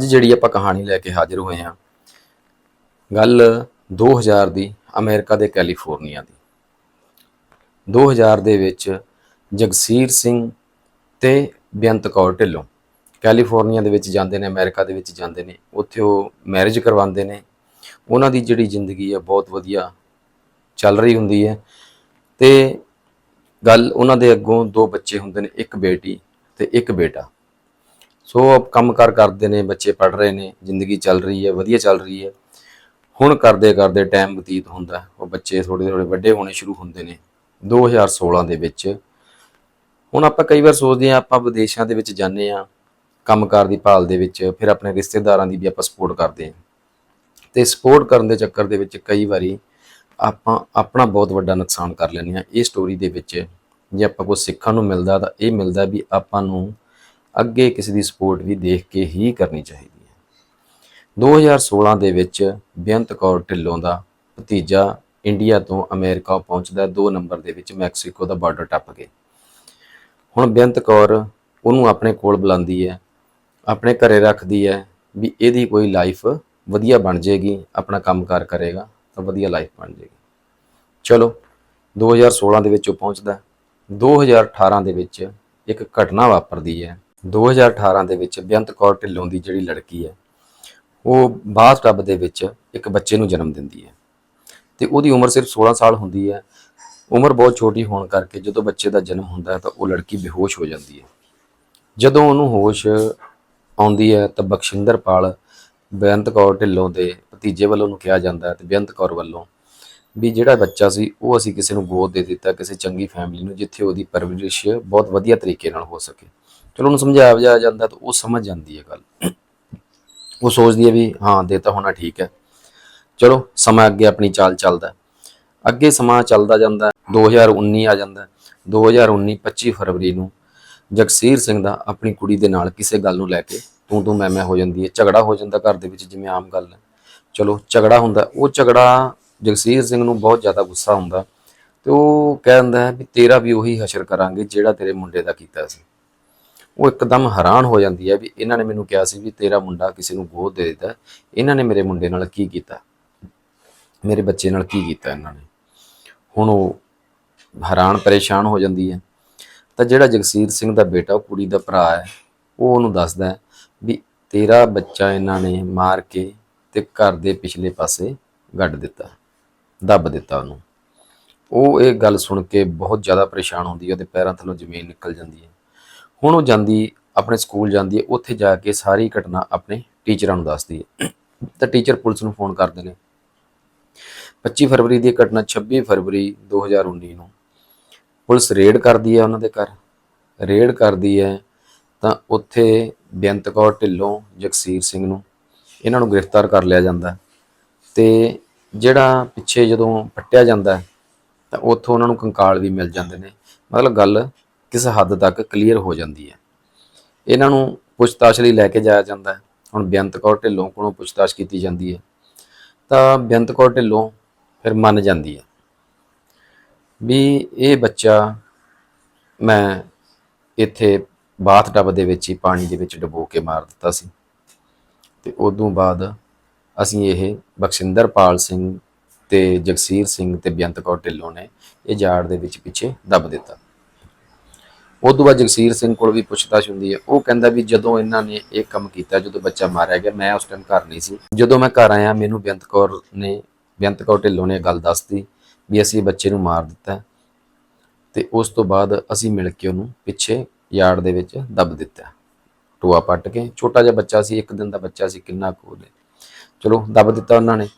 ਅੱਜ ਜਿਹੜੀ ਆਪਾਂ ਕਹਾਣੀ ਲੈ ਕੇ ਹਾਜ਼ਰ ਹੋਏ ਹਾਂ, ਗੱਲ 2000 ਦੀ ਅਮਰੀਕਾ ਦੇ ਕੈਲੀਫੋਰਨੀਆ ਦੀ। 2000 ਦੇ ਵਿੱਚ ਜਗਸੀਰ ਸਿੰਘ ਤੇ ਬੇਅੰਤ ਕੌਰ ਢਿੱਲੋਂ ਕੈਲੀਫੋਰਨੀਆ ਦੇ ਵਿੱਚ ਜਾਂਦੇ ਨੇ, ਅਮਰੀਕਾ ਦੇ ਵਿੱਚ ਜਾਂਦੇ ਨੇ, ਉੱਥੇ ਉਹ ਮੈਰਿਜ ਕਰਵਾਉਂਦੇ ਨੇ। ਉਹਨਾਂ ਦੀ ਜਿਹੜੀ ਜ਼ਿੰਦਗੀ ਹੈ ਬਹੁਤ ਵਧੀਆ ਚੱਲ ਰਹੀ ਹੁੰਦੀ ਹੈ। ਤੇ ਗੱਲ ਉਹਨਾਂ ਦੇ ਅੱਗੋਂ ਦੋ ਬੱਚੇ ਹੁੰਦੇ ਨੇ, ਇੱਕ ਬੇਟੀ ਤੇ ਇੱਕ ਬੇਟਾ। ਸੋ ਉਹ ਕੰਮਕਾਰ ਕਰਦੇ ਨੇ, ਬੱਚੇ ਪੜ ਰਹੇ ਨੇ, ਜ਼ਿੰਦਗੀ ਚੱਲ ਰਹੀ ਹੈ, ਵਧੀਆ ਚੱਲ ਰਹੀ ਹੈ। ਹੁਣ ਕਰਦੇ ਕਰਦੇ ਟਾਈਮ ਬਤੀਤ ਹੁੰਦਾ ਉਹ ਬੱਚੇ ਥੋੜੇ ਥੋੜੇ ਵੱਡੇ ਹੋਣੇ ਸ਼ੁਰੂ ਹੁੰਦੇ ਨੇ। 2016 ਦੇ ਵਿੱਚ ਹੁਣ ਆਪਾਂ ਕਈ ਵਾਰ ਸੋਚਦੇ ਆ ਆਪਾਂ ਵਿਦੇਸ਼ਾਂ ਦੇ ਵਿੱਚ ਜਾਂਦੇ ਆ ਕੰਮਕਾਰ ਦੀ ਭਾਲ ਦੇ ਵਿੱਚ, ਫਿਰ ਆਪਣੇ ਰਿਸ਼ਤੇਦਾਰਾਂ ਦੀ ਵੀ ਆਪਾਂ ਸਪੋਰਟ ਕਰਦੇ ਆ ਤੇ ਸਪੋਰਟ ਕਰਨ ਦੇ ਚੱਕਰ ਦੇ ਵਿੱਚ ਕਈ ਵਾਰੀ ਆਪਾਂ ਆਪਣਾ ਬਹੁਤ ਵੱਡਾ ਨੁਕਸਾਨ ਕਰ ਲੈਂਦੇ ਆ ਇਹ ਸਟੋਰੀ ਦੇ ਵਿੱਚ ਜੇ ਆਪਾਂ ਕੁਝ ਸਿੱਖਣ ਨੂੰ ਮਿਲਦਾ ਤਾਂ ਇਹ ਮਿਲਦਾ ਵੀ ਆਪਾਂ ਨੂੰ ਅੱਗੇ ਕਿਸੇ ਦੀ ਸਪੋਰਟ ਵੀ ਦੇਖ ਕੇ ਹੀ ਕਰਨੀ ਚਾਹੀਦੀ ਹੈ। 2016 ਦੇ ਵਿੱਚ ਬੇਅੰਤ ਕੌਰ ਢਿੱਲੋਂ ਦਾ ਭਤੀਜਾ ਇੰਡੀਆ ਤੋਂ ਅਮਰੀਕਾ ਪਹੁੰਚਦਾ 2 ਨੰਬਰ ਦੇ ਵਿੱਚ ਮੈਕਸੀਕੋ ਦਾ ਬਾਰਡਰ ਟੱਪ ਕੇ। ਹੁਣ ਬੇਅੰਤ ਕੌਰ ਉਹਨੂੰ ਆਪਣੇ ਕੋਲ ਬੁਲਾਉਂਦੀ ਹੈ, ਆਪਣੇ ਘਰੇ ਰੱਖਦੀ ਹੈ ਵੀ ਇਹਦੀ ਕੋਈ ਲਾਈਫ ਵਧੀਆ ਬਣ ਜਾਏਗੀ, ਆਪਣਾ ਕੰਮਕਾਰ ਕਰੇਗਾ, ਤਾਂ ਵਧੀਆ ਲਾਈਫ ਬਣ ਜਾਏਗੀ। ਚਲੋ 2016 ਦੇ ਵਿੱਚ ਉਹ ਪਹੁੰਚਦਾ 2018 ਦੇ ਵਿੱਚ ਇੱਕ ਘਟਨਾ ਵਾਪਰਦੀ ਹੈ। 2018 ਦੇ ਵਿੱਚ ਬੇਅੰਤ ਕੌਰ ਢਿੱਲੋਂ ਦੀ ਜਿਹੜੀ ਲੜਕੀ ਹੈ, ਉਹ ਬਾਥ ਟੱਬ ਦੇ ਵਿੱਚ ਇੱਕ ਬੱਚੇ ਨੂੰ ਜਨਮ ਦਿੰਦੀ ਹੈ ਤੇ ਉਹਦੀ ਉਮਰ ਸਿਰਫ 16 ਸਾਲ ਹੁੰਦੀ ਹੈ। ਉਮਰ ਬਹੁਤ ਛੋਟੀ ਹੋਣ ਕਰਕੇ ਜਦੋਂ ਬੱਚੇ ਦਾ ਜਨਮ ਹੁੰਦਾ ਹੈ ਤਾਂ ਉਹ ਲੜਕੀ ਬੇਹੋਸ਼ ਹੋ ਜਾਂਦੀ ਹੈ। ਜਦੋਂ ਉਹਨੂੰ ਹੋਸ਼ ਆਉਂਦੀ ਹੈ ਤਾਂ ਬਖਸ਼ਿੰਦਰਪਾਲ ਬੇਅੰਤ ਕੌਰ ਢਿੱਲੋਂ ਦੇ ਭਤੀਜੇ ਵੱਲੋਂ ਨੂੰ ਕਿਹਾ ਜਾਂਦਾ ਹੈ ਤੇ ਬੇਅੰਤ ਕੌਰ ਵੱਲੋਂ ਵੀ ਜਿਹੜਾ ਬੱਚਾ ਸੀ, ਉਹ ਅਸੀਂ ਕਿਸੇ ਨੂੰ ਗੋਦ ਦੇ ਦਿੱਤਾ ਕਿਸੇ ਚੰਗੀ ਫੈਮਿਲੀ ਨੂੰ, ਜਿੱਥੇ ਉਹਦੀ ਪਰਵਰਿਸ਼ ਬਹੁਤ ਵਧੀਆ ਤਰੀਕੇ ਨਾਲ ਹੋ ਸਕੇ। ਚਲੋ ਉਹਨੂੰ ਸਮਝਾਇਆ ਜਾ ਜਾਂਦਾ ਤਾਂ ਉਹ ਸਮਝ ਜਾਂਦੀ ਹੈ ਗੱਲ। ਉਹ ਸੋਚਦੀ ਹੈ ਵੀ ਹਾਂ, ਦੇ ਤਾਂ ਹੋਣਾ ਠੀਕ ਹੈ। ਚਲੋ, ਸਮਾਂ ਅੱਗੇ ਆਪਣੀ ਚਾਲ ਚੱਲਦਾ ਅੱਗੇ ਸਮਾਂ ਚੱਲਦਾ ਜਾਂਦਾ 2019 ਆ ਜਾਂਦਾ 2019 25 ਫਰਵਰੀ ਨੂੰ ਜਗਸੀਰ ਸਿੰਘ ਦਾ ਆਪਣੀ ਕੁੜੀ ਦੇ ਨਾਲ ਕਿਸੇ ਗੱਲ ਨੂੰ ਲੈ ਕੇ ਤੂੰ ਤੂੰ ਮੈਂ ਮੈਂ ਹੋ ਜਾਂਦੀ ਹੈ। ਝਗੜਾ ਹੋ ਜਾਂਦਾ ਘਰ ਦੇ ਵਿੱਚ, ਜਿਵੇਂ ਆਮ ਗੱਲ ਹੈ। ਚਲੋ, ਝਗੜਾ ਹੁੰਦਾ ਉਹ ਝਗੜਾ ਜਗਸੀਰ ਸਿੰਘ ਨੂੰ ਬਹੁਤ ਜ਼ਿਆਦਾ ਗੁੱਸਾ ਹੁੰਦਾ ਤੇ ਉਹ ਕਹਿੰਦਾ ਹੈ ਵੀ ਤੇਰਾ ਵੀ ਉਹੀ ਹਸ਼ਰ ਕਰਾਂਗੇ ਜਿਹੜਾ ਤੇਰੇ ਮੁੰਡੇ ਦਾ ਕੀਤਾ ਸੀ। ਉਹ ਇੱਕਦਮ ਹੈਰਾਨ ਹੋ ਜਾਂਦੀ ਹੈ ਵੀ ਇਹਨਾਂ ਨੇ ਮੈਨੂੰ ਕਿਹਾ ਸੀ ਵੀ ਤੇਰਾ ਮੁੰਡਾ ਕਿਸੇ ਨੂੰ ਗੋਦ ਦੇ ਦਿੱਤਾ। ਇਹਨਾਂ ਨੇ ਮੇਰੇ ਮੁੰਡੇ ਨਾਲ ਕੀ ਕੀਤਾ? ਮੇਰੇ ਬੱਚੇ ਨਾਲ ਕੀ ਕੀਤਾ ਇਹਨਾਂ ਨੇ? ਹੁਣ ਉਹ ਹੈਰਾਨ ਪਰੇਸ਼ਾਨ ਹੋ ਜਾਂਦੀ ਹੈ। ਤਾਂ ਜਿਹੜਾ ਜਗਸੀਰ ਸਿੰਘ ਦਾ ਬੇਟਾ, ਉਹ ਕੁੜੀ ਦਾ ਭਰਾ ਹੈ, ਉਹ ਉਹਨੂੰ ਦੱਸਦਾ ਵੀ ਤੇਰਾ ਬੱਚਾ ਇਹਨਾਂ ਨੇ ਮਾਰ ਕੇ ਤੇ ਘਰ ਦੇ ਪਿਛਲੇ ਪਾਸੇ ਗੱਡ ਦਿੱਤਾ, ਦੱਬ ਦਿੱਤਾ ਉਹਨੂੰ। ਉਹ ਇਹ ਗੱਲ ਸੁਣ ਕੇ ਬਹੁਤ ਜ਼ਿਆਦਾ ਪਰੇਸ਼ਾਨ ਹੁੰਦੀ ਹੈ, ਉਹਦੇ ਪੈਰਾਂ ਥੱਲੋਂ ਜ਼ਮੀਨ ਨਿਕਲ ਜਾਂਦੀ ਹੈ। ਹੁਣ ਉਹ ਜਾਂਦੀ, ਆਪਣੇ ਸਕੂਲ ਜਾਂਦੀ ਹੈ, ਉੱਥੇ ਜਾ ਕੇ ਸਾਰੀ ਘਟਨਾ ਆਪਣੇ ਟੀਚਰਾਂ ਨੂੰ ਦੱਸਦੀ ਹੈ। ਤਾਂ ਟੀਚਰ ਪੁਲਿਸ ਨੂੰ ਫੋਨ ਕਰਦੇ ਨੇ। 25 ਫਰਵਰੀ ਦੀ ਇਹ ਘਟਨਾ 26 ਫਰਵਰੀ 2019 ਨੂੰ ਪੁਲਿਸ ਰੇਡ ਕਰਦੀ ਹੈ ਉਹਨਾਂ ਦੇ ਘਰ। ਰੇਡ ਕਰਦੀ ਹੈ, ਤਾਂ ਉੱਥੇ ਬੇਅੰਤ ਕੌਰ ਢਿੱਲੋਂ, ਜਗਸੀਰ ਸਿੰਘ ਨੂੰ ਇਹਨਾਂ ਨੂੰ ਗ੍ਰਿਫਤਾਰ ਕਰ ਲਿਆ ਜਾਂਦਾ ਹੈ। ਤੇ ਜਿਹੜਾ ਪਿੱਛੇ ਜਦੋਂ ਪੱਟਿਆ ਜਾਂਦਾ ਤਾਂ ਉੱਥੋਂ ਉਹਨਾਂ ਨੂੰ ਕੰਕਾਲ ਵੀ ਮਿਲ ਜਾਂਦੇ ਨੇ। ਮਤਲਬ ਗੱਲ ਕਿਸ ਹੱਦ ਤੱਕ ਕਲੀਅਰ ਹੋ ਜਾਂਦੀ ਹੈ। ਇਹਨਾਂ ਨੂੰ ਪੁੱਛਤਾਛ ਲਈ ਲੈ ਕੇ ਜਾਇਆ ਜਾਂਦਾ ਹੈ। ਹੁਣ ਬੇਅੰਤ ਕੌਰ ਢਿੱਲੋਂ ਕੋਲੋਂ ਪੁੱਛਤਾਛ ਕੀਤੀ ਜਾਂਦੀ ਹੈ। ਤਾਂ ਬੇਅੰਤ ਕੌਰ ਢਿੱਲੋਂ ਫਿਰ ਮੰਨ ਜਾਂਦੀ ਹੈ ਵੀ ਇਹ ਬੱਚਾ ਮੈਂ ਇੱਥੇ ਬਾਥ ਟੱਬ ਦੇ ਵਿੱਚ ਹੀ ਪਾਣੀ ਦੇ ਵਿੱਚ ਡੁਬੋ ਕੇ ਮਾਰ ਦਿੱਤਾ ਸੀ। ਤੇ ਉਦੋਂ ਬਾਅਦ ਅਸੀਂ ਇਹ ਬਖਸ਼ਿੰਦਰਪਾਲ ਸਿੰਘ ਤੇ ਜਗਸੀਰ ਸਿੰਘ ਤੇ ਬੇਅੰਤ ਕੌਰ ਢਿੱਲੋਂ ਨੇ ਇਹ ਜਾੜ ਦੇ ਵਿੱਚ ਪਿੱਛੇ ਦੱਬ ਦਿੱਤਾ। ਉਦੋਂ ਬਾਅਦ ਜਗਸੀਰ ਸਿੰਘ ਕੋਲ ਵੀ ਪੁੱਛਤਾਛ ਹੁੰਦੀ ਹੈ। ਉਹ ਕਹਿੰਦਾ ਵੀ ਜਦੋਂ ਇਹਨਾਂ ਨੇ ਇਹ ਕੰਮ ਕੀਤਾ, ਜਦੋਂ ਬੱਚਾ ਮਾਰਿਆ ਗਿਆ, ਮੈਂ ਉਸ ਟਾਈਮ ਘਰ ਨਹੀਂ ਸੀ। ਜਦੋਂ ਮੈਂ ਘਰ ਆਇਆ, ਮੈਨੂੰ ਬੇਅੰਤ ਕੌਰ ਨੇ, ਬੇਅੰਤ ਕੌਰ ਢਿੱਲੋਂ ਨੇ ਗੱਲ ਦੱਸਤੀ ਵੀ ਅਸੀਂ ਬੱਚੇ ਨੂੰ ਮਾਰ ਦਿੱਤਾ ਹੈ ਤੇ ਉਸ ਤੋਂ ਬਾਅਦ ਅਸੀਂ ਮਿਲ ਕੇ ਉਹਨੂੰ ਪਿੱਛੇ ਯਾਰਡ ਦੇ ਵਿੱਚ ਦੱਬ ਦਿੱਤਾ ਟੋਆ ਪੱਟ ਕੇ, ਛੋਟਾ ਜਿਹਾ ਬੱਚਾ ਸੀ, ਇੱਕ ਦਿਨ ਦਾ ਬੱਚਾ ਸੀ, ਕਿੰਨਾ ਕੋਲ ਚਲੋ, ਦੱਬ ਦਿੱਤਾ ਉਹਨਾਂ ਨੇ।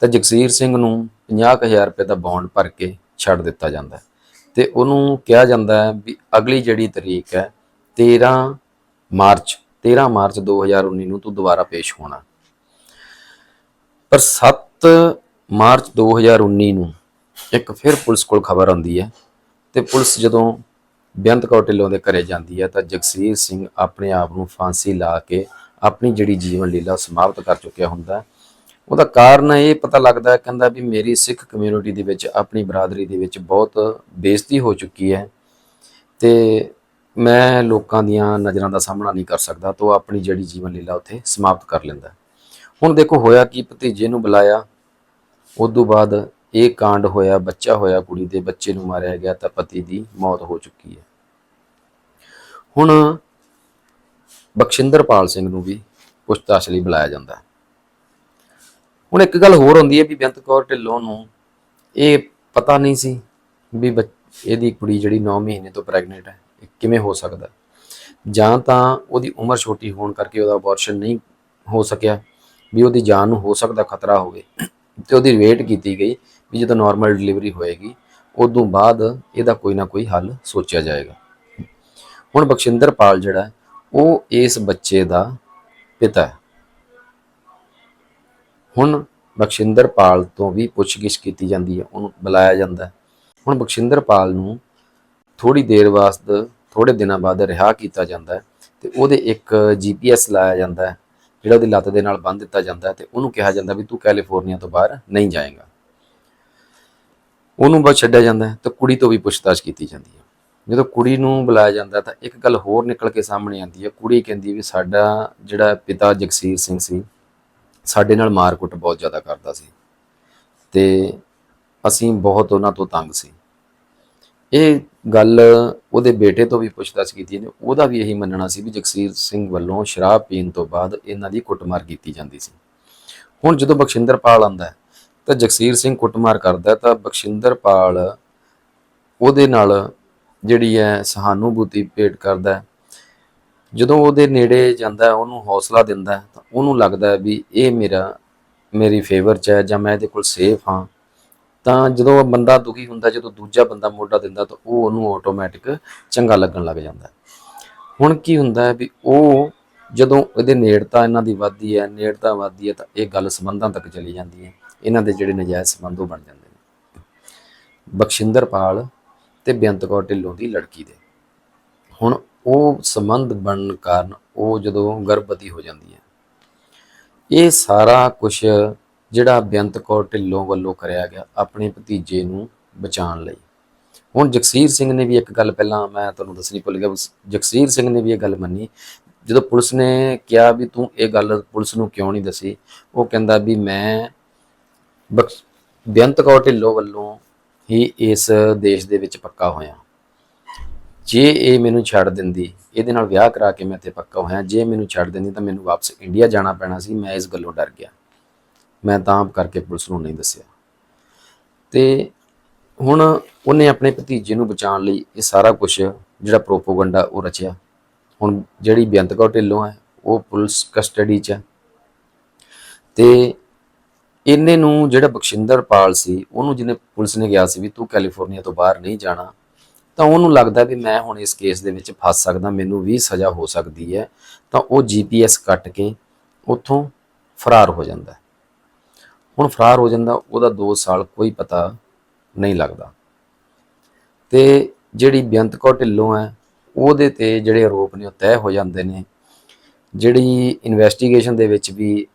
ਤਾਂ ਜਗਸੀਰ ਸਿੰਘ ਨੂੰ 50000 ਰੁਪਏ ਦਾ ਬੌਂਡ ਭਰ ਕੇ ਛੱਡ ਦਿੱਤਾ ਜਾਂਦਾ ਤੇ ਉਹਨੂੰ ਕਿਹਾ ਜਾਂਦਾ ਹੈ ਵੀ ਅਗਲੀ ਜਿਹੜੀ ਤਰੀਕ ਹੈ 13 ਮਾਰਚ 13 ਮਾਰਚ 2019 ਨੂੰ ਤੂੰ ਦੁਬਾਰਾ ਪੇਸ਼ ਹੋਣਾ। ਪਰ 7 ਮਾਰਚ 2019 ਨੂੰ ਇੱਕ ਫਿਰ ਪੁਲਿਸ ਕੋਲ ਖਬਰ ਆਉਂਦੀ ਹੈ ਤੇ ਪੁਲਿਸ ਜਦੋਂ ਬੇਅੰਤ ਕੌਰ ਢਿੱਲੋਂ ਦੇ ਘਰੇ ਜਾਂਦੀ ਹੈ ਤਾਂ ਜਗਸੀਰ ਸਿੰਘ ਆਪਣੇ ਆਪ ਨੂੰ ਫਾਂਸੀ ਲਾ ਕੇ ਆਪਣੀ ਜਿਹੜੀ ਜੀਵਨ ਲੀਲਾ ਸਮਾਪਤ ਕਰ ਚੁੱਕਿਆ ਹੁੰਦਾ ਉਹਦਾ ਕਾਰਨ ਇਹ ਪਤਾ ਲੱਗਦਾ ਕਹਿੰਦਾ ਵੀ ਮੇਰੀ ਸਿੱਖ ਕਮਿਊਨਿਟੀ ਦੇ ਵਿੱਚ, ਆਪਣੀ ਬਰਾਦਰੀ ਦੇ ਵਿੱਚ ਬਹੁਤ ਬੇਇੱਜ਼ਤੀ ਹੋ ਚੁੱਕੀ ਹੈ ਤੇ ਮੈਂ ਲੋਕਾਂ ਦੀਆਂ ਨਜ਼ਰਾਂ ਦਾ ਸਾਹਮਣਾ ਨਹੀਂ ਕਰ ਸਕਦਾ ਤਾਂ ਉਹ ਆਪਣੀ ਜਿਹੜੀ ਜੀਵਨ ਲੀਲਾ ਉੱਥੇ ਸਮਾਪਤ ਕਰ ਲੈਂਦਾ ਹੁਣ ਦੇਖੋ, ਹੋਇਆ ਕਿ, ਭਤੀਜੇ ਨੂੰ ਬੁਲਾਇਆ ਉਸ ਤੋਂ ਬਾਅਦ ਇਹ ਕਾਂਡ ਹੋਇਆ, ਬੱਚਾ ਹੋਇਆ ਕੁੜੀ ਦੇ, ਬੱਚੇ ਨੂੰ ਮਾਰਿਆ ਗਿਆ ਤਾਂ ਪਤੀ ਦੀ ਮੌਤ ਹੋ ਚੁੱਕੀ ਹੈ। ਹੁਣ ਬਖਸ਼ਿੰਦਰਪਾਲ ਸਿੰਘ ਨੂੰ ਵੀ ਪੁੱਛਤਾਛ ਲਈ ਬੁਲਾਇਆ ਜਾਂਦਾ ਹੁਣ ਇੱਕ ਗੱਲ ਹੋਰ ਹੁੰਦੀ ਹੈ ਵੀ ਬੇਅੰਤ ਕੌਰ ਢਿੱਲੋਂ ਨੂੰ ਇਹ ਪਤਾ ਨਹੀਂ ਸੀ ਵੀ ਬੱਚ- ਇਹਦੀ ਕੁੜੀ ਜਿਹੜੀ 9 ਮਹੀਨੇ ਤੋਂ ਪ੍ਰੈਗਨੈਂਟ ਹੈ, ਇਹ ਕਿਵੇਂ ਹੋ ਸਕਦਾ। ਜਾਂ ਤਾਂ ਉਹਦੀ ਉਮਰ ਛੋਟੀ ਹੋਣ ਕਰਕੇ ਉਹਦਾ ਅਬੋਰਸ਼ਨ ਨਹੀਂ ਹੋ ਸਕਿਆ, ਵੀ ਉਹਦੀ ਜਾਨ ਨੂੰ ਹੋ ਸਕਦਾ ਖਤਰਾ ਹੋਵੇ। ਤੇ ਉਹਦੀ ਵੇਟ ਕੀਤੀ ਗਈ ਵੀ ਜਦੋਂ ਨਾਰਮਲ ਡਿਲੀਵਰੀ ਹੋਏਗੀ, ਉਦੋਂ ਬਾਅਦ ਇਹਦਾ ਕੋਈ ਨਾ ਕੋਈ ਹੱਲ ਸੋਚਿਆ ਜਾਏਗਾ। ਹੁਣ ਬਖਸ਼ਿੰਦਰ ਪਾਲ ਜਿਹੜਾ ਉਹ ਇਸ ਬੱਚੇ ਦਾ ਪਿਤਾ ਹੈ। ਹੁਣ ਬਖਸ਼ਿੰਦਰ ਪਾਲ ਤੋਂ ਵੀ ਪੁੱਛਗਿੱਛ ਕੀਤੀ ਜਾਂਦੀ ਹੈ, ਉਹਨੂੰ ਬੁਲਾਇਆ ਜਾਂਦਾ ਹੁਣ ਬਖਸ਼ਿੰਦਰਪਾਲ ਨੂੰ ਥੋੜੀ ਦੇਰ ਵਾਸਤੇ ਥੋੜੇ ਦਿਨਾਂ ਬਾਅਦ ਰਿਹਾ ਕੀਤਾ ਜਾਂਦਾ ਹੈ ਤੇ ਉਹਦੇ ਇੱਕ ਜੀਪੀਐਸ ਲਾਇਆ ਜਾਂਦਾ ਜਿਹੜਾ ਉਹਦੀ ਲੱਤ ਦੇ ਨਾਲ ਬੰਨ੍ਹ ਦਿੱਤਾ ਜਾਂਦਾ ਹੈ ਤੇ ਉਹਨੂੰ ਕਿਹਾ ਜਾਂਦਾ ਵੀ ਤੂੰ ਕੈਲੀਫੋਰਨੀਆ ਤੋਂ ਬਾਹਰ ਨਹੀਂ ਜਾਏਗਾ। ਉਹਨੂੰ ਬਸ ਛੱਡਿਆ ਜਾਂਦਾ ਹੈ ਤੇ ਕੁੜੀ ਤੋਂ ਵੀ ਪੁੱਛਤਾਛ ਕੀਤੀ ਜਾਂਦੀ ਹੈ। ਜਦੋਂ ਕੁੜੀ ਨੂੰ ਬੁਲਾਇਆ ਜਾਂਦਾ ਤਾਂ ਇੱਕ ਗੱਲ ਹੋਰ ਨਿਕਲ ਕੇ ਸਾਹਮਣੇ ਆਉਂਦੀ ਹੈ, ਕੁੜੀ ਕਹਿੰਦੀ ਵੀ ਸਾਡਾ ਜਿਹੜਾ ਪਿਤਾ ਜਗਸੀਰ ਸਿੰਘ ਸੀ ਸਾਡੇ ਨਾਲ ਮਾਰਕੁੱਟ ਬਹੁਤ ਜ਼ਿਆਦਾ ਕਰਦਾ ਸੀ। ਤੇ ਅਸੀਂ ਬਹੁਤ ਉਹਨਾਂ ਤੋਂ ਤੰਗ ਸੀ। ਇਹ ਗੱਲ ਉਹਦੇ ਬੇਟੇ ਤੋਂ ਵੀ ਪੁੱਛਤਾਛ ਕੀਤੀ ਨੇ ਉਹਦਾ ਵੀ ਇਹੀ ਮੰਨਣਾ ਸੀ ਵੀ ਜਗਸੀਰ ਸਿੰਘ ਵੱਲੋਂ ਸ਼ਰਾਬ ਪੀਣ ਤੋਂ ਬਾਅਦ ਇਹਨਾਂ ਦੀ ਕੁੱਟਮਾਰ ਕੀਤੀ ਜਾਂਦੀ ਸੀ। ਹੁਣ ਜਦੋਂ ਬਖਸ਼ਿੰਦਰਪਾਲ ਆਂਦਾ ਤਾਂ ਜਗਸੀਰ ਸਿੰਘ ਕੁੱਟਮਾਰ ਕਰਦਾ ਹੈ, ਤਾਂ ਬਖਸ਼ਿੰਦਰਪਾਲ ਉਹਦੇ ਨਾਲ ਜਿਹੜੀ ਹੈ ਸਹਾਨੂਭੂਤੀ ਭੇਟ ਕਰਦਾ ਜਦੋਂ ਉਹਦੇ ਨੇੜੇ ਜਾਂਦਾ, ਉਹਨੂੰ ਹੌਸਲਾ ਦਿੰਦਾ ਤਾਂ ਉਹਨੂੰ ਲੱਗਦਾ ਵੀ ਇਹ ਮੇਰਾ, ਮੇਰੀ ਫੇਵਰ 'ਚ ਹੈ ਜਾਂ ਮੈਂ ਇਹਦੇ ਕੋਲ ਸੇਫ ਹਾਂ। ਤਾਂ ਜਦੋਂ ਬੰਦਾ ਦੁਖੀ ਹੁੰਦਾ, ਜਦੋਂ ਦੂਜਾ ਬੰਦਾ ਮੋਢਾ ਦਿੰਦਾ, ਤਾਂ ਉਹ ਉਹਨੂੰ ਆਟੋਮੈਟਿਕ ਚੰਗਾ ਲੱਗਣ ਲੱਗ ਜਾਂਦਾ ਹੁਣ ਕੀ ਹੁੰਦਾ ਵੀ ਉਹ ਜਦੋਂ ਇਹਦੇ ਨੇੜਤਾ ਇਹਨਾਂ ਦੀ ਵੱਧਦੀ ਹੈ, ਨੇੜਤਾ ਵੱਧਦੀ ਹੈ, ਤਾਂ ਇਹ ਗੱਲ ਸੰਬੰਧਾਂ ਤੱਕ ਚਲੀ ਜਾਂਦੀ ਹੈ। ਇਹਨਾਂ ਦੇ ਜਿਹੜੇ ਨਜਾਇਜ਼ ਸੰਬੰਧ ਉਹ ਬਣ ਜਾਂਦੇ ਨੇ। ਬਖਸ਼ਿੰਦਰਪਾਲ ਤੇ ਬੇਅੰਤ ਕੌਰ ਢਿੱਲੋਂ ਦੀ ਲੜਕੀ ਦੇ। ਹੁਣ ਉਹ ਸੰਬੰਧ ਬਣਨ ਕਾਰਨ ਉਹ ਜਦੋਂ ਗਰਭਵਤੀ ਹੋ ਜਾਂਦੀ ਹੈ। ਇਹ ਸਾਰਾ ਕੁਝ ਜਿਹੜਾ ਬੇਅੰਤ ਕੌਰ ਢਿੱਲੋਂ ਵੱਲੋਂ ਕਰਿਆ ਗਿਆ ਆਪਣੇ ਭਤੀਜੇ ਨੂੰ ਬਚਾਉਣ ਲਈ। ਹੁਣ ਜਗਸੀਰ ਸਿੰਘ ਨੇ ਵੀ ਇੱਕ ਗੱਲ ਪਹਿਲਾਂ ਮੈਂ ਤੁਹਾਨੂੰ ਦੱਸਣੀ ਭੁੱਲ ਗਿਆ, ਜਗਸੀਰ ਸਿੰਘ ਨੇ ਵੀ ਇਹ ਗੱਲ ਮੰਨੀ। ਜਦੋਂ ਪੁਲਿਸ ਨੇ ਕਿਹਾ ਵੀ ਤੂੰ ਇਹ ਗੱਲ ਪੁਲਿਸ ਨੂੰ ਕਿਉਂ ਨਹੀਂ ਦੱਸੀ, ਉਹ ਕਹਿੰਦਾ ਵੀ ਮੈਂ ਬਖਸ਼, ਬੇਅੰਤ ਕੌਰ ਢਿੱਲੋਂ ਵੱਲੋਂ ਹੀ ਇਸ ਦੇਸ਼ ਦੇ ਵਿੱਚ ਪੱਕਾ ਹੋਇਆ। ਜੇ ਇਹ ਮੈਨੂੰ ਛੱਡ ਦਿੰਦੀ, ਇਹਦੇ ਨਾਲ ਵਿਆਹ ਕਰਾ ਕੇ ਮੈਂ ਇੱਥੇ ਪੱਕਾ ਹੋਇਆ, ਜੇ ਮੈਨੂੰ ਛੱਡ ਦਿੰਦੀ ਤਾਂ ਮੈਨੂੰ ਵਾਪਸ ਇੰਡੀਆ ਜਾਣਾ ਪੈਣਾ ਸੀ, ਮੈਂ ਇਸ ਗੱਲੋਂ ਡਰ ਗਿਆ। ਮੈਂ ਤਾਂ ਆਪ ਕਰਕੇ ਪੁਲਿਸ ਨੂੰ ਨਹੀਂ ਦੱਸਿਆ। ਤੇ ਹੁਣ ਉਹਨੇ ਆਪਣੇ ਭਤੀਜੇ ਨੂੰ ਬਚਾਉਣ ਲਈ ਇਹ ਸਾਰਾ ਕੁਝ ਜਿਹੜਾ ਪ੍ਰੋਪੋਗੰਡਾ ਉਹ ਰਚਿਆ। ਹੁਣ ਜਿਹੜੀ ਬੇਅੰਤ ਕੌਰ ਢਿੱਲੋਂ ਹੈ, ਉਹ ਪੁਲਿਸ ਕਸਟਡੀ 'ਚ ਹੈ। ਤੇ ਇਹਨੇ ਨੂੰ ਜਿਹੜਾ ਬਖਸ਼ਿੰਦਰ ਪਾਲ ਸੀ, ਉਹਨੂੰ ਜਿਹਨੇ ਪੁਲਿਸ ਨੇ ਕਿਹਾ ਸੀ ਵੀ ਤੂੰ ਕੈਲੀਫੋਰਨੀਆ ਤੋਂ ਬਾਹਰ ਨਹੀਂ ਜਾਣਾ ਤਾਂ ਉਹਨੂੰ ਲੱਗਦਾ ਵੀ ਮੈਂ ਹੁਣ ਇਸ ਕੇਸ ਦੇ ਵਿੱਚ ਫਸ ਸਕਦਾ, ਮੈਨੂੰ ਵੀ ਸਜ਼ਾ ਹੋ ਸਕਦੀ ਹੈ, ਤਾਂ ਉਹ ਜੀਪੀਐਸ ਕੱਟ ਕੇ ਉੱਥੋਂ ਫਰਾਰ ਹੋ ਜਾਂਦਾ ਹੁਣ ਫਰਾਰ ਹੋ ਜਾਂਦਾ, ਉਹਦਾ 2 ਸਾਲ ਕੋਈ ਪਤਾ ਨਹੀਂ ਲੱਗਦਾ। ਤੇ ਜਿਹੜੀ ਬੇਅੰਤ ਕੌਰ ਢਿੱਲੋਂ ਹੈ, ਉਹਦੇ ਤੇ ਜਿਹੜੇ ਆਰੋਪ ਨੇ ਉਹ ਤੈਅ ਹੋ ਜਾਂਦੇ ਨੇ। ਜਿਹੜੀ ਇਨਵੈਸਟੀਗੇਸ਼ਨ ਦੇ ਵਿੱਚ ਵੀ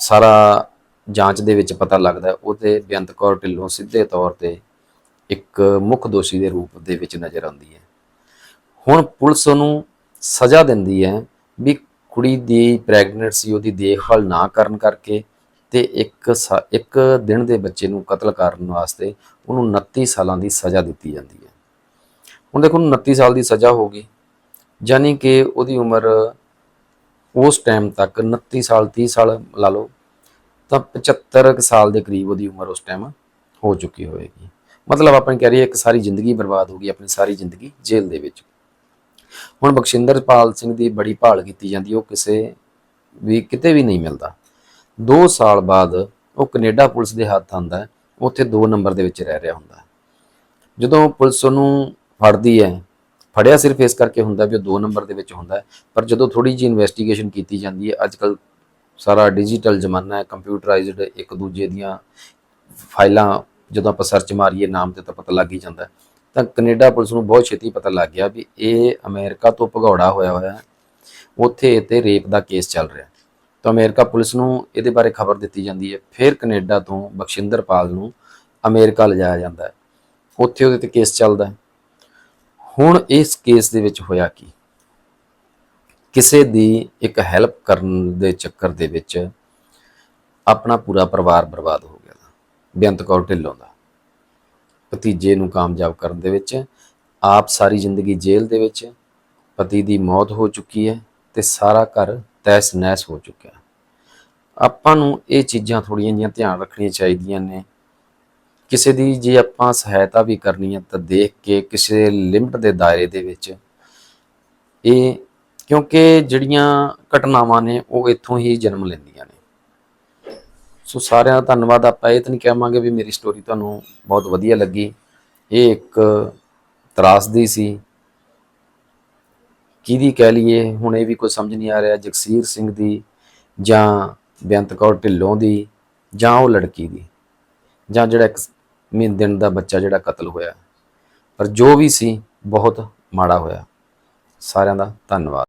ਸਾਰਾ ਜਾਂਚ ਦੇ ਵਿੱਚ ਪਤਾ ਲੱਗਦਾ ਉਹ ਤੇ ਬੇਅੰਤ ਕੌਰ ਢਿੱਲੋਂ ਸਿੱਧੇ ਤੌਰ ਤੇ ਇੱਕ ਮੁੱਖ ਦੋਸ਼ੀ ਦੇ ਰੂਪ ਦੇ ਵਿੱਚ ਨਜ਼ਰ ਆਉਂਦੀ ਹੈ। ਹੁਣ ਪੁਲਿਸ ਉਹਨੂੰ ਸਜ਼ਾ ਦਿੰਦੀ ਹੈ ਵੀ ਕੁੜੀ ਦੀ ਪ੍ਰੈਗਨੈਂਸੀ ਉਹਦੀ ਦੇਖਭਾਲ ਨਾ ਕਰਨ ਕਰਕੇ ਤੇ ਇੱਕ ਸਾ- ਇੱਕ ਦਿਨ ਦੇ ਬੱਚੇ ਨੂੰ ਕਤਲ ਕਰਨ ਵਾਸਤੇ ਉਹਨੂੰ 29 ਸਾਲਾਂ ਦੀ ਸਜ਼ਾ ਦਿੱਤੀ ਜਾਂਦੀ ਹੈ। ਹੁਣ ਦੇਖੋ 29 ਸਾਲ ਦੀ ਸਜ਼ਾ ਹੋ ਗਈ ਯਾਨੀ ਕਿ ਉਹਦੀ ਉਮਰ ਉਸ ਟਾਈਮ ਤੱਕ 29 ਸਾਲ 30 ਸਾਲ ਲਾ ਲਓ, ਤਾਂ 75 ਕੁ ਸਾਲ ਦੇ ਕਰੀਬ ਉਹਦੀ ਉਮਰ ਉਸ ਟਾਈਮ ਹੋ ਚੁੱਕੀ ਹੋਵੇਗੀ। ਮਤਲਬ ਆਪਾਂ ਕਹਿ ਰਹੀ ਇੱਕ ਸਾਰੀ ਜ਼ਿੰਦਗੀ ਬਰਬਾਦ ਹੋ ਗਈ, ਆਪਣੀ ਸਾਰੀ ਜ਼ਿੰਦਗੀ ਜੇਲ੍ਹ ਦੇ ਵਿੱਚ। ਹੁਣ ਬਖਸ਼ਿੰਦਰਪਾਲ ਸਿੰਘ ਦੀ ਬੜੀ ਭਾਲ ਕੀਤੀ ਜਾਂਦੀ, ਉਹ ਕਿਸੇ ਵੀ ਕਿਤੇ ਵੀ ਨਹੀਂ ਮਿਲਦਾ। 2 ਸਾਲ ਬਾਅਦ ਉਹ ਕੈਨੇਡਾ ਪੁਲਿਸ ਦੇ ਹੱਥ ਆਉਂਦਾ ਉੱਥੇ 2 ਨੰਬਰ ਦੇ ਵਿੱਚ ਰਹਿ ਰਿਹਾ ਹੁੰਦਾ ਜਦੋਂ ਪੁਲਿਸ ਉਹਨੂੰ ਫੜਦੀ ਹੈ, ਫੜਿਆ ਸਿਰਫ ਇਸ ਕਰਕੇ ਹੁੰਦਾ ਵੀ ਉਹ 2 ਨੰਬਰ ਦੇ ਵਿੱਚ ਹੁੰਦਾ ਪਰ ਜਦੋਂ ਥੋੜੀ ਜਿਹੀ ਇਨਵੈਸਟੀਗੇਸ਼ਨ ਕੀਤੀ ਜਾਂਦੀ ਹੈ ਅੱਜਕੱਲ ਸਾਰਾ ਡਿਜੀਟਲ ਜ਼ਮਾਨਾ ਹੈ ਕੰਪਿਊਟਰਾਈਜ਼ਡ ਇੱਕ ਦੂਜੇ ਦੀਆਂ ਫਾਈਲਾਂ ਜਦੋਂ ਆਪਾਂ ਸਰਚ ਮਾਰੀਏ ਨਾਮ ਤੇ ਤਾਂ ਪਤਾ ਲੱਗ ਹੀ ਜਾਂਦਾ। ਤਾਂ ਕੈਨੇਡਾ ਪੁਲਿਸ ਨੂੰ ਬਹੁਤ ਛੇਤੀ ਪਤਾ ਲੱਗ ਗਿਆ ਵੀ ਇਹ ਅਮਰੀਕਾ ਤੋਂ ਭਗੌੜਾ ਹੋਇਆ ਹੋਇਆ ਉੱਥੇ ਇਹ ਤੇ ਰੇਪ ਦਾ ਕੇਸ ਚੱਲ ਰਿਹਾ ਤਾਂ ਅਮਰੀਕਾ ਪੁਲਿਸ ਨੂੰ ਇਹਦੇ ਬਾਰੇ ਖਬਰ ਦਿੱਤੀ ਜਾਂਦੀ ਹੈ। ਫਿਰ ਕੈਨੇਡਾ ਤੋਂ ਬਖਸ਼ਿੰਦਰਪਾਲ ਨੂੰ ਅਮਰੀਕਾ ਲਿਜਾਇਆ ਜਾਂਦਾ ਹੈ। ਉੱਥੇ ਉਹਦੇ ਤੇ ਕੇਸ ਚੱਲਦਾ ਹੈ। ਹੁਣ ਇਸ ਕੇਸ ਦੇ ਵਿੱਚ ਹੋਇਆ ਕੀ? ਕਿਸੇ ਦੀ ਇੱਕ ਹੈਲਪ ਕਰਨ ਦੇ ਚੱਕਰ ਦੇ ਵਿੱਚ ਆਪਣਾ ਪੂਰਾ ਪਰਿਵਾਰ ਬਰਬਾਦ ਹੋ ਬੇਅੰਤ ਕੌਰ ਢਿੱਲੋਂ ਦਾ। ਭਤੀਜੇ ਨੂੰ ਕਾਮਯਾਬ ਕਰਨ ਦੇ ਵਿੱਚ, ਆਪ ਸਾਰੀ ਜ਼ਿੰਦਗੀ ਜੇਲ੍ਹ ਦੇ ਵਿੱਚ, ਪਤੀ ਦੀ ਮੌਤ ਹੋ ਚੁੱਕੀ ਹੈ ਤੇ ਸਾਰਾ ਘਰ ਤੈਸ ਨੈਸ ਹੋ ਚੁੱਕਿਆ। ਆਪਾਂ ਨੂੰ ਇਹ ਚੀਜ਼ਾਂ ਥੋੜੀਆਂ ਜਿਹੀਆਂ ਧਿਆਨ ਰੱਖਣੀਆਂ ਚਾਹੀਦੀਆਂ ਨੇ। ਕਿਸੇ ਦੀ ਜੇ ਆਪਾਂ ਸਹਾਇਤਾ ਵੀ ਕਰਨੀ ਹੈ ਤਾਂ ਦੇਖ ਕੇ ਕਿਸੇ ਲਿਮਟ ਦੇ ਦਾਇਰੇ ਦੇ ਵਿੱਚ, ਇਹ ਕਿਉਂਕਿ ਜਿਹੜੀਆਂ ਘਟਨਾਵਾਂ ਨੇ ਉਹ ਇੱਥੋਂ ਹੀ ਜਨਮ ਲੈਂਦੀਆਂ ਨੇ। ਸੋ ਸਾਰਿਆਂ ਦਾ ਧੰਨਵਾਦ। ਆਪਾਂ ਇਹ ਤਾਂ ਨਹੀਂ ਕਹਾਂਗੇ ਵੀ ਮੇਰੀ ਸਟੋਰੀ ਤੁਹਾਨੂੰ ਬਹੁਤ ਵਧੀਆ ਲੱਗੀ। ਇਹ ਇੱਕ ਤਰਾਸਦੀ ਸੀ। ਕਿਹਦੀ ਕਹਿ ਲਈਏ? ਹੁਣ ਇਹ ਵੀ ਕੋਈ ਸਮਝ ਨਹੀਂ ਆ ਰਿਹਾ, ਜਗਸੀਰ ਸਿੰਘ ਦੀ ਜਾਂ ਬੇਅੰਤ ਕੌਰ ਢਿੱਲੋਂ ਦੀ ਜਾਂ ਉਹ ਲੜਕੀ ਦੀ ਜਾਂ ਜਿਹੜਾ ਇੱਕ ਮਹੀਨੇ ਦਿਨ ਦਾ ਬੱਚਾ ਜਿਹੜਾ ਕਤਲ ਹੋਇਆ। ਪਰ ਜੋ ਵੀ ਸੀ, ਬਹੁਤ ਮਾੜਾ ਹੋਇਆ। ਸਾਰਿਆਂ ਦਾ ਧੰਨਵਾਦ।